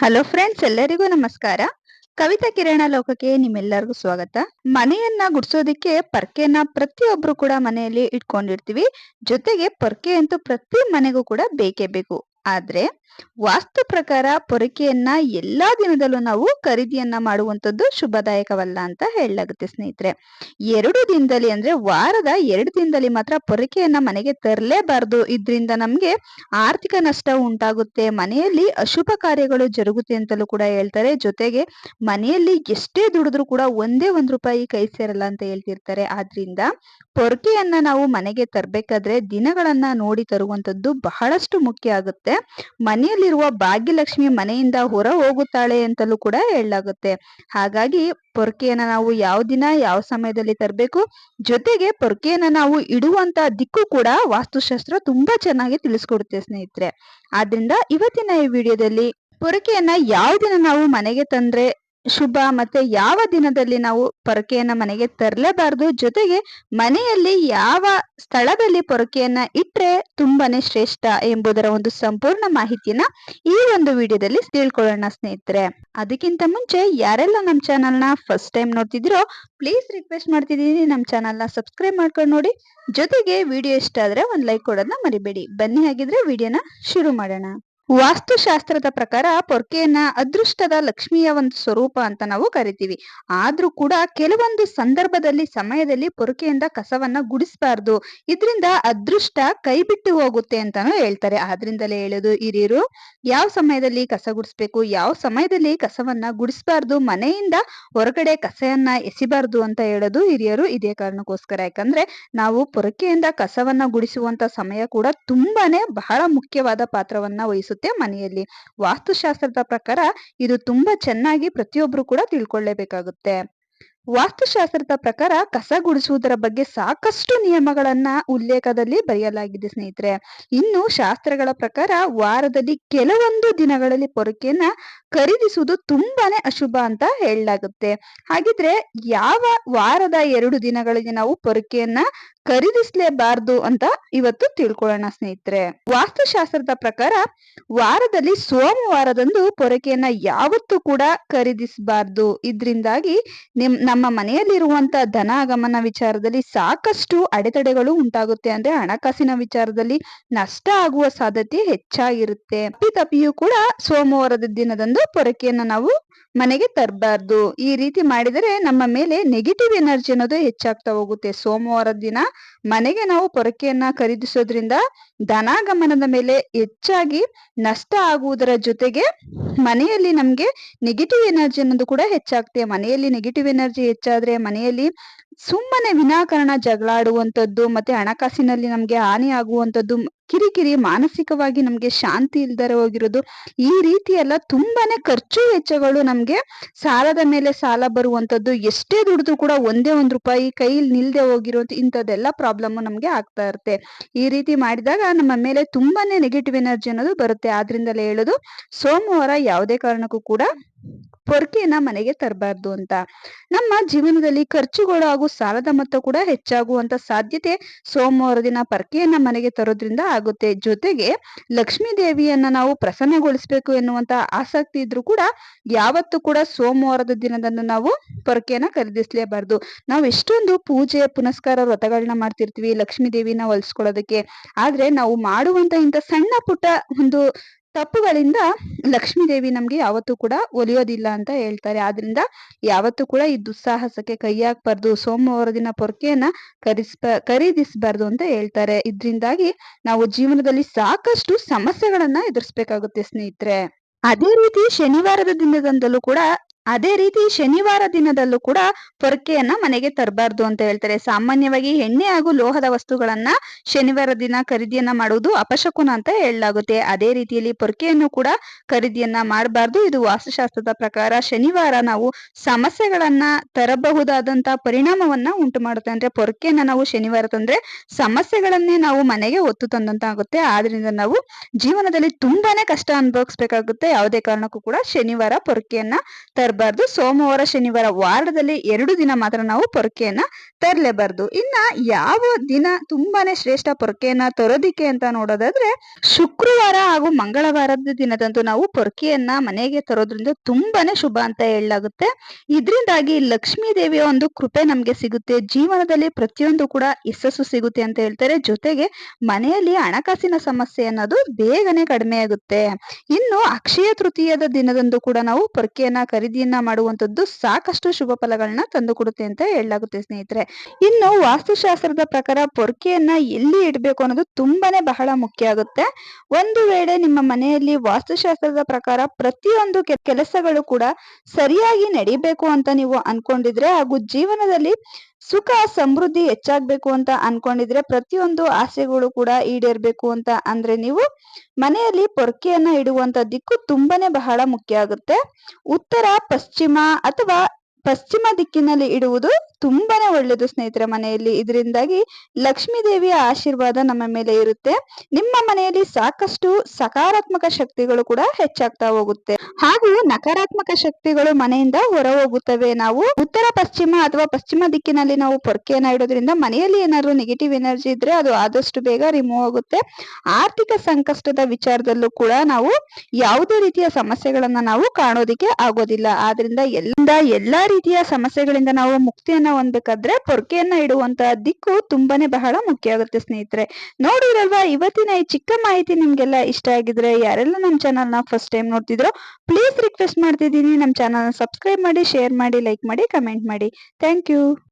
Hello friends ಎಲ್ಲರಿಗೂ ನಮಸ್ಕಾರ. ಕವಿತಾ ಕಿರಣ ಲೋಕಕ್ಕೆ ನಿಮ್ಮೆಲ್ಲರಿಗೂ ಸ್ವಾಗತ. ಮನೆಯನ್ನ ಗುಡ್ಸೋದಿಕ್ಕೆ ಪರ್ಕೆನ ಪ್ರತಿಯೊಬ್ರು ಕೂಡ ಮನೆಯಲ್ಲಿ ಇಟ್ಕೊಂಡಿರ್ತೀವಿ. ಜೊತೆಗೆ ಪರ್ಕೆ ಅಂತೂ ಪ್ರತಿ ಮನೆಗೂ ಕೂಡ ಬೇಕೇ ಬೇಕು. ಆದ್ರೆ ವಾಸ್ತು ಪ್ರಕಾರ ಪೊರಕೆಯನ್ನ ಎಲ್ಲಾ ದಿನದಲ್ಲೂ ನಾವು ಖರೀದಿಯನ್ನ ಮಾಡುವಂತದ್ದು ಶುಭದಾಯಕವಲ್ಲ ಅಂತ ಹೇಳಲಾಗುತ್ತೆ ಸ್ನೇಹಿತರೆ. ಎರಡು ದಿನದಲ್ಲಿ ಅಂದ್ರೆ ವಾರದ ಎರಡು ದಿನದಲ್ಲಿ ಮಾತ್ರ ಪೊರಕೆಯನ್ನ ಮನೆಗೆ ತರಲೇಬಾರದು. ಇದ್ರಿಂದ ನಮ್ಗೆ ಆರ್ಥಿಕ ನಷ್ಟ ಉಂಟಾಗುತ್ತೆ. ಮನೆಯಲ್ಲಿ ಅಶುಭ ಕಾರ್ಯಗಳು ಜರುಗುತ್ತೆ ಅಂತಲೂ ಕೂಡ ಹೇಳ್ತಾರೆ. ಜೊತೆಗೆ ಮನೆಯಲ್ಲಿ ಎಷ್ಟೇ ದುಡಿದ್ರು ಕೂಡ ಒಂದೇ ಒಂದ್ ರೂಪಾಯಿ ಕೈ ಸೇರಲ್ಲ ಅಂತ ಹೇಳ್ತಿರ್ತಾರೆ. ಆದ್ರಿಂದ ಪೊರಕೆಯನ್ನ ನಾವು ಮನೆಗೆ ತರಬೇಕಾದ್ರೆ ದಿನಗಳನ್ನ ನೋಡಿ ತರುವಂತದ್ದು ಬಹಳಷ್ಟು ಮುಖ್ಯ ಆಗುತ್ತೆ. ಮನೆಯಲ್ಲಿರುವ ಭಾಗ್ಯಲಕ್ಷ್ಮಿ ಮನೆಯಿಂದ ಹೊರ ಹೋಗುತ್ತಾಳೆ ಅಂತಲೂ ಕೂಡ ಹೇಳಲಾಗುತ್ತೆ. ಹಾಗಾಗಿ ಪೊರ್ಕೆಯನ್ನ ನಾವು ಯಾವ ದಿನ ಯಾವ ಸಮಯದಲ್ಲಿ ತರಬೇಕು? ಜೊತೆಗೆ ಪೊರ್ಕೆಯನ್ನ ನಾವು ಇಡುವಂತ ದಿಕ್ಕು ಕೂಡ ವಾಸ್ತುಶಾಸ್ತ್ರ ತುಂಬಾ ಚೆನ್ನಾಗಿ ತಿಳಿಸ್ಕೊಡುತ್ತೆ ಸ್ನೇಹಿತರೆ. ಆದ್ರಿಂದ ಇವತ್ತಿನ ಈ ವಿಡಿಯೋದಲ್ಲಿ ಪೊರಕೆಯನ್ನ ಯಾವ ದಿನ ನಾವು ಮನೆಗೆ ತಂದ್ರೆ ಶುಭ ಮತ್ತೆ ಯಾವ ದಿನದಲ್ಲಿ ನಾವು ಪೊರಕೆಯನ್ನ ಮನೆಗೆ ತರಲೇಬಾರದು? ಜೊತೆಗೆ ಮನೆಯಲ್ಲಿ ಯಾವ ಸ್ಥಳದಲ್ಲಿ ಪೊರಕೆಯನ್ನ ಇಟ್ಟರೆ ತುಂಬಾನೇ ಶ್ರೇಷ್ಠ ಎಂಬುದರ ಒಂದು ಸಂಪೂರ್ಣ ಮಾಹಿತಿಯನ್ನ ಈ ಒಂದು ವಿಡಿಯೋದಲ್ಲಿ ತಿಳ್ಕೊಳ್ಳೋಣ ಸ್ನೇಹಿತರೆ. ಅದಕ್ಕಿಂತ ಮುಂಚೆ ಯಾರೆಲ್ಲ ನಮ್ಮ ಚಾನಲ್ನ ಫಸ್ಟ್ ಟೈಮ್ ನೋಡ್ತಿದ್ದೀರೋ, ಪ್ಲೀಸ್ ರಿಕ್ವೆಸ್ಟ್ ಮಾಡ್ತಿದ್ದೀನಿ ನಮ್ಮ ಚಾನಲ್ನ ಸಬ್ಸ್ಕ್ರೈಬ್ ಮಾಡ್ಕೊಂಡು ನೋಡಿ. ಜೊತೆಗೆ ವಿಡಿಯೋ ಇಷ್ಟ ಆದ್ರೆ ಒಂದು ಲೈಕ್ ಕೊಡೋದನ್ನ ಮರಿಬೇಡಿ. ಬನ್ನಿ ಹಾಗಿದ್ರೆ ವಿಡಿಯೋನ ಶುರು ಮಾಡೋಣ. ವಾಸ್ತುಶಾಸ್ತ್ರದ ಪ್ರಕಾರ ಪೊರ್ಕೆಯನ್ನ ಅದೃಷ್ಟದ ಲಕ್ಷ್ಮಿಯ ಒಂದು ಸ್ವರೂಪ ಅಂತ ನಾವು ಕರಿತೀವಿ. ಆದ್ರೂ ಕೂಡ ಕೆಲವೊಂದು ಸಂದರ್ಭದಲ್ಲಿ, ಸಮಯದಲ್ಲಿ ಪೊರ್ಕೆಯಿಂದ ಕಸವನ್ನ ಗುಡಿಸಬಾರ್ದು. ಇದರಿಂದ ಅದೃಷ್ಟ ಕೈ ಬಿಟ್ಟು ಹೋಗುತ್ತೆ ಅಂತಾನು ಹೇಳ್ತಾರೆ. ಆದ್ರಿಂದಲೇ ಹೇಳೋದು ಹಿರಿಯರು, ಯಾವ ಸಮಯದಲ್ಲಿ ಕಸ ಗುಡಿಸ್ಬೇಕು, ಯಾವ ಸಮಯದಲ್ಲಿ ಕಸವನ್ನ ಗುಡಿಸಬಾರ್ದು, ಮನೆಯಿಂದ ಹೊರಗಡೆ ಕಸಯನ್ನ ಎಸಿಬಾರ್ದು ಅಂತ ಹೇಳೋದು ಹಿರಿಯರು ಇದೇ ಕಾರಣಕ್ಕೋಸ್ಕರ. ಯಾಕಂದ್ರೆ ನಾವು ಪೊರಕೆಯಿಂದ ಕಸವನ್ನ ಗುಡಿಸುವಂತ ಸಮಯ ಕೂಡ ತುಂಬಾನೇ ಬಹಳ ಮುಖ್ಯವಾದ ಪಾತ್ರವನ್ನ ವಹಿಸುತ್ತೆ. ಮನೆಯಲ್ಲಿ. ವಾಸ್ತುಶಾಸ್ತ್ರದ ಪ್ರಕಾರ ಇದು ತುಂಬಾ ಚೆನ್ನಾಗಿ ಪ್ರತಿಯೊಬ್ರು ಕೂಡ ತಿಳ್ಕೊಳ್ಳೇಬೇಕಾಗುತ್ತೆ. ವಾಸ್ತುಶಾಸ್ತ್ರದ ಪ್ರಕಾರ ಕಸ ಗುಡಿಸುವುದರ ಬಗ್ಗೆ ಸಾಕಷ್ಟು ನಿಯಮಗಳನ್ನ ಉಲ್ಲೇಖದಲ್ಲಿ ಬರೆಯಲಾಗಿದೆ ಸ್ನೇಹಿತರೆ. ಇನ್ನು ಶಾಸ್ತ್ರಗಳ ಪ್ರಕಾರ ವಾರದಲ್ಲಿ ಕೆಲವೊಂದು ದಿನಗಳಲ್ಲಿ ಪೊರಕೆಯನ್ನ ಖರೀದಿಸುವುದು ತುಂಬಾನೇ ಅಶುಭ ಅಂತ ಹೇಳಲಾಗುತ್ತೆ. ಹಾಗಿದ್ರೆ ಯಾವ ವಾರದ ಎರಡು ದಿನಗಳಲ್ಲಿ ನಾವು ಪೊರಕೆಯನ್ನ ಖರೀದಿಸಲೇಬಾರ್ದು ಅಂತ ಇವತ್ತು ತಿಳ್ಕೊಳ್ಳೋಣ ಸ್ನೇಹಿತರೆ. ವಾಸ್ತುಶಾಸ್ತ್ರದ ಪ್ರಕಾರ ವಾರದಲ್ಲಿ ಸೋಮವಾರದಂದು ಪೊರಕೆಯನ್ನ ಯಾವತ್ತೂ ಕೂಡ ಖರೀದಿಸಬಾರ್ದು. ಇದ್ರಿಂದಾಗಿ ನಿಮ್, ನಮ್ಮ ಮನೆಯಲ್ಲಿರುವಂತ ಧನ ಆಗಮನ ವಿಚಾರದಲ್ಲಿ ಸಾಕಷ್ಟು ಅಡೆತಡೆಗಳು ಉಂಟಾಗುತ್ತೆ ಅಂದ್ರೆ ಹಣಕಾಸಿನ ವಿಚಾರದಲ್ಲಿ ನಷ್ಟ ಆಗುವ ಸಾಧ್ಯತೆ ಹೆಚ್ಚಾಗಿರುತ್ತೆ. ತಪ್ಪಿಯೂ ಕೂಡ ಸೋಮವಾರದ ದಿನದಂದು ಪೊರಕೆಯನ್ನ ನಾವು ಮನೆಗೆ ತರಬಾರ್ದು. ಈ ರೀತಿ ಮಾಡಿದರೆ ನಮ್ಮ ಮೇಲೆ ನೆಗೆಟಿವ್ ಎನರ್ಜಿ ಅನ್ನೋದು ಹೆಚ್ಚಾಗ್ತಾ ಹೋಗುತ್ತೆ. ಸೋಮವಾರದ ದಿನ ಮನೆಗೆ ನಾವು ಪೊರಕೆಯನ್ನ ಖರೀದಿಸೋದ್ರಿಂದ ಧನಾಗಮನದ ಮೇಲೆ ಹೆಚ್ಚಾಗಿ ನಷ್ಟ ಆಗುವುದರ ಜೊತೆಗೆ ಮನೆಯಲ್ಲಿ ನಮ್ಗೆ ನೆಗೆಟಿವ್ ಎನರ್ಜಿ ಅನ್ನೋದು ಕೂಡ ಹೆಚ್ಚಾಗ್ತದೆ ಮನೆಯಲ್ಲಿ ನೆಗೆಟಿವ್ ಎನರ್ಜಿ ಹೆಚ್ಚಾದ್ರೆ ಮನೆಯಲ್ಲಿ ಸುಮ್ಮನೆ ವಿನಾಕಾರಣ ಜಗಳಾಡುವಂಥದ್ದು, ಮತ್ತೆ ಹಣಕಾಸಿನಲ್ಲಿ ನಮ್ಗೆ ಹಾನಿ ಆಗುವಂಥದ್ದು ಕಿರಿಕಿರಿ, ಮಾನಸಿಕವಾಗಿ ನಮ್ಗೆ ಶಾಂತಿ ಇಲ್ದರೆ ಹೋಗಿರೋದು, ಈ ರೀತಿ ಎಲ್ಲ ತುಂಬಾನೇ ಖರ್ಚು ವೆಚ್ಚಗಳು ನಮ್ಗೆ ಸಾಲದ ಮೇಲೆ ಸಾಲ ಬರುವಂತದ್ದು ಎಷ್ಟೇ ದುಡಿದ್ರು ಕೂಡ ಒಂದೇ ಒಂದ್ ರೂಪಾಯಿ ಕೈಲಿ ನಿಲ್ದೆ ಹೋಗಿರೋದು ಇಂಥದ್ದೆಲ್ಲ ಪ್ರಾಬ್ಲಮ್ ನಮ್ಗೆ ಆಗ್ತಾ ಇರುತ್ತೆ. ಈ ರೀತಿ ಮಾಡಿದಾಗ ನಮ್ಮ ಮೇಲೆ ತುಂಬಾನೇ ನೆಗೆಟಿವ್ ಎನರ್ಜಿ ಅನ್ನೋದು ಬರುತ್ತೆ. ಆದ್ರಿಂದಲೇ ಹೇಳೋದು, ಸೋಮವಾರ ಯಾವುದೇ ಕಾರಣಕ್ಕೂ ಕೂಡ ಪೊರ್ಕೆಯನ್ನ ಮನೆಗೆ ತರಬಾರ್ದು ಅಂತ. ನಮ್ಮ ಜೀವನದಲ್ಲಿ ಖರ್ಚುಗಳು ಹಾಗೂ ಸಾಲದ ಮೊತ್ತ ಕೂಡ ಹೆಚ್ಚಾಗುವಂತ ಸಾಧ್ಯತೆ ಸೋಮವಾರ ದಿನ ಪರ್ಕೆಯನ್ನ ಮನೆಗೆ ತರೋದ್ರಿಂದ ಆಗುತ್ತೆ. ಜೊತೆಗೆ ಲಕ್ಷ್ಮೀ ದೇವಿಯನ್ನ ನಾವು ಪ್ರಸನ್ನಗೊಳಿಸ್ಬೇಕು ಎನ್ನುವಂತ ಆಸಕ್ತಿ ಇದ್ರೂ ಕೂಡ ಯಾವತ್ತು ಕೂಡ ಸೋಮವಾರದ ದಿನದಂದು ನಾವು ಪೊರಕೆಯನ್ನ ಖರೀದಿಸ್ಲೇಬಾರ್ದು. ನಾವು ಎಷ್ಟೊಂದು ಪೂಜೆ, ಪುನಸ್ಕಾರ ವ್ರತಗಳನ್ನ ಮಾಡ್ತಿರ್ತೀವಿ ಲಕ್ಷ್ಮೀ ದೇವಿನ ಹೊಲಿಸ್ಕೊಳ್ಳೋದಕ್ಕೆ. ಆದ್ರೆ ನಾವು ಮಾಡುವಂತ ಇಂತ ಸಣ್ಣ ಪುಟ್ಟ ಒಂದು ತಪ್ಪುಗಳಿಂದ ಲಕ್ಷ್ಮೀದೇವಿ ನಮ್ಗೆ ಯಾವತ್ತೂ ಕೂಡ ಒಲಿಯೋದಿಲ್ಲ ಅಂತ ಹೇಳ್ತಾರೆ. ಆದ್ರಿಂದ ಯಾವತ್ತೂ ಕೂಡ ಈ ದುಸ್ಸಾಹಸಕ್ಕೆ ಕೈ ಹಾಕ್ಬಾರ್ದು ಸೋಮವಾರ ದಿನ ಪೊರ್ಕೆಯನ್ನ ಖರೀದಿಸ್ಬ ಖರೀದಿಸಬಾರ್ದು ಅಂತ ಹೇಳ್ತಾರೆ. ಇದ್ರಿಂದಾಗಿ ನಾವು ಜೀವನದಲ್ಲಿ ಸಾಕಷ್ಟು ಸಮಸ್ಯೆಗಳನ್ನ ಎದುರಿಸ್ಬೇಕಾಗುತ್ತೆ ಸ್ನೇಹಿತರೆ. ಅದೇ ರೀತಿ ಶನಿವಾರದ ದಿನದಂದಲೂ ಕೂಡ ಅದೇ ರೀತಿ ಶನಿವಾರ ದಿನದಲ್ಲೂ ಕೂಡ ಪೊರಕೆಯನ್ನ ಮನೆಗೆ ತರಬಾರ್ದು ಅಂತ ಹೇಳ್ತಾರೆ. ಸಾಮಾನ್ಯವಾಗಿ ಎಣ್ಣೆ ಹಾಗೂ ಲೋಹದ ವಸ್ತುಗಳನ್ನ ಶನಿವಾರ ದಿನ ಖರೀದಿಯನ್ನ ಮಾಡುವುದು ಅಪಶಕುನ ಅಂತ ಹೇಳಲಾಗುತ್ತೆ. ಅದೇ ರೀತಿಯಲ್ಲಿ ಪೊರಕೆಯನ್ನು ಕೂಡ ಖರೀದಿಯನ್ನ ಮಾಡಬಾರ್ದು. ಇದು ವಾಸ್ತುಶಾಸ್ತ್ರದ ಪ್ರಕಾರ ಶನಿವಾರ ನಾವು ಸಮಸ್ಯೆಗಳನ್ನ ತರಬಹುದಾದಂತ ಪರಿಣಾಮವನ್ನ ಉಂಟು ಮಾಡುತ್ತೆ. ಅಂದ್ರೆ ಪೊರಕೆಯನ್ನ ನಾವು ಶನಿವಾರ ತಂದ್ರೆ ಸಮಸ್ಯೆಗಳನ್ನೇ ನಾವು ಮನೆಗೆ ಒತ್ತು ತಂದಂತ ಆಗುತ್ತೆ ಆದ್ರಿಂದ ನಾವು ಜೀವನದಲ್ಲಿ ತುಂಬಾನೇ ಕಷ್ಟ ಅನುಭವಿಸ್ಬೇಕಾಗುತ್ತೆ. ಯಾವುದೇ ಕಾರಣಕ್ಕೂ ಕೂಡ ಶನಿವಾರ ಪೊರಕೆಯನ್ನ ತರಬಾರ್ದು. ತರಲೇಬಾರ್ದು ಸೋಮವಾರ, ಶನಿವಾರ ವಾರದಲ್ಲಿ ಎರಡು ದಿನ ಮಾತ್ರ ನಾವು ಪೊರಕೆಯನ್ನ ತರಲೇಬಾರ್ದು. ಇನ್ನ ಯಾವ ದಿನ ತುಂಬಾನೇ ಶ್ರೇಷ್ಠ ಪೊರಕೆಯನ್ನ ತರೋದಿಕ್ಕೆ ಅಂತ ನೋಡೋದಾದ್ರೆ, ಶುಕ್ರವಾರ ಹಾಗೂ ಮಂಗಳವಾರದ ದಿನದಂದು ನಾವು ಪೊರಕೆಯನ್ನ ಮನೆಗೆ ತರೋದ್ರಿಂದ ತುಂಬಾನೇ ಶುಭ ಅಂತ ಹೇಳಲಾಗುತ್ತೆ. ಇದರಿಂದಾಗಿ ಲಕ್ಷ್ಮೀ ದೇವಿಯ ಒಂದು ಕೃಪೆ ನಮ್ಗೆ ಸಿಗುತ್ತೆ. ಜೀವನದಲ್ಲಿ ಪ್ರತಿಯೊಂದು ಕೂಡ ಯಶಸ್ಸು ಸಿಗುತ್ತೆ ಅಂತ ಹೇಳ್ತಾರೆ. ಜೊತೆಗೆ ಮನೆಯಲ್ಲಿ ಹಣಕಾಸಿನ ಸಮಸ್ಯೆ ಅನ್ನೋದು ಬೇಗನೆ ಕಡಿಮೆ ಆಗುತ್ತೆ ಇನ್ನು ಅಕ್ಷಯ ತೃತೀಯದ ದಿನದಂದು ಕೂಡ ನಾವು ಪೊರಕೆಯನ್ನ ಖರೀದಿಯನ್ನ ಮಾಡುವಂತದ್ದು ಸಾಕಷ್ಟು ಶುಭ ಫಲಗಳನ್ನ ತಂದು ಕೊಡುತ್ತೆ ಅಂತ ಹೇಳಲಾಗುತ್ತೆ ಸ್ನೇಹಿತರೆ. ಇನ್ನು ವಾಸ್ತುಶಾಸ್ತ್ರದ ಪ್ರಕಾರ ಪೊರ್ಕೆಯನ್ನ ಎಲ್ಲಿ ಇಡಬೇಕು ಅನ್ನೋದು ತುಂಬಾನೇ ಬಹಳ ಮುಖ್ಯ ಆಗುತ್ತೆ. ಒಂದು ವೇಳೆ ನಿಮ್ಮ ಮನೆಯಲ್ಲಿ ವಾಸ್ತುಶಾಸ್ತ್ರದ ಪ್ರಕಾರ ಪ್ರತಿಯೊಂದು ಕೆಲಸಗಳು ಕೂಡ ಸರಿಯಾಗಿ ನಡಿಬೇಕು ಅಂತ ನೀವು ಅನ್ಕೊಂಡಿದ್ರೆ ಹಾಗೂ ಜೀವನದಲ್ಲಿ ಸುಖ, ಸಮೃದ್ಧಿ ಹೆಚ್ಚಾಗ್ಬೇಕು ಅಂತ ಅನ್ಕೊಂಡಿದ್ರೆ ಪ್ರತಿಯೊಂದು ಆಸೆಗಳು ಕೂಡ ಈಡೇರ್ಬೇಕು ಅಂತ ಅಂದ್ರೆ ನೀವು ಮನೆಯಲ್ಲಿ ಪೊರ್ಕೆಯನ್ನ ಇಡುವಂತ ದಿಕ್ಕು ತುಂಬಾನೇ ಬಹಳ ಮುಖ್ಯ ಆಗುತ್ತೆ. ಉತ್ತರ, ಪಶ್ಚಿಮ ಅಥವಾ ಪಶ್ಚಿಮ ದಿಕ್ಕಿನಲ್ಲಿ ಇಡುವುದು ತುಂಬಾನೇ ಒಳ್ಳೇದು ಸ್ನೇಹಿತರ ಮನೆಯಲ್ಲಿ. ಇದರಿಂದಾಗಿ ಲಕ್ಷ್ಮೀ ದೇವಿಯ ಆಶೀರ್ವಾದ ನಮ್ಮ ಮೇಲೆ ಇರುತ್ತೆ. ನಿಮ್ಮ ಮನೆಯಲ್ಲಿ ಸಾಕಷ್ಟು ಸಕಾರಾತ್ಮಕ ಶಕ್ತಿಗಳು ಕೂಡ ಹೆಚ್ಚಾಗ್ತಾ ಹೋಗುತ್ತೆ. ಹಾಗೂ ನಕಾರಾತ್ಮಕ ಶಕ್ತಿಗಳು ಮನೆಯಿಂದ ಹೊರ ಹೋಗುತ್ತವೆ ನಾವು ಉತ್ತರ, ಪಶ್ಚಿಮ ಅಥವಾ ಪಶ್ಚಿಮ ದಿಕ್ಕಿನಲ್ಲಿ ನಾವು ಪೊರ್ಕೆಯನ್ನ ಇಡೋದ್ರಿಂದ ಮನೆಯಲ್ಲಿ ಏನಾದ್ರು ನೆಗೆಟಿವ್ ಎನರ್ಜಿ ಇದ್ರೆ ಅದು ಆದಷ್ಟು ಬೇಗ ರಿಮೂವ್ ಆಗುತ್ತೆ. ಆರ್ಥಿಕ ಸಂಕಷ್ಟದ ವಿಚಾರದಲ್ಲೂ ಕೂಡ ನಾವು ಯಾವುದೇ ರೀತಿಯ ಸಮಸ್ಯೆಗಳನ್ನ ನಾವು ಕಾಣೋದಿಕ್ಕೆ ಆಗೋದಿಲ್ಲ. ಆದ್ರಿಂದ ಎಲ್ಲ, ಎಲ್ಲಾ ರೀತಿಯ ಸಮಸ್ಯೆಗಳಿಂದ ನಾವು ಮುಕ್ತಿಯನ್ನ ಹೊಂದಬೇಕಾದ್ರೆ ಪೊರ್ಕೆಯನ್ನ ಇಡುವಂತಹ ದಿಕ್ಕು ತುಂಬಾನೇ ಬಹಳ ಮುಖ್ಯ ಆಗುತ್ತೆ ಸ್ನೇಹಿತರೆ. ನೋಡಿರಲ್ವಾ ಇವತ್ತಿನ ಈ ಚಿಕ್ಕ ಮಾಹಿತಿ ನಿಮ್ಗೆಲ್ಲ ಇಷ್ಟ ಆಗಿದ್ರೆ, ಯಾರೆಲ್ಲ ನಮ್ಮ ಚಾನಲ್ನ ಫಸ್ಟ್ ಟೈಮ್ ನೋಡ್ತಿದ್ರೋ ಪ್ಲೀಸ್ ರಿಕ್ವೆಸ್ಟ್ ಮಾಡ್ತಿದ್ದೀನಿ. ನಮ್ಮ ಚಾನಲ್ ಸಬ್ಸ್ಕ್ರೈಬ್ ಮಾಡಿ ಶೇರ್ ಮಾಡಿ ಲೈಕ್ ಮಾಡಿ ಕಮೆಂಟ್ ಮಾಡಿ. Thank you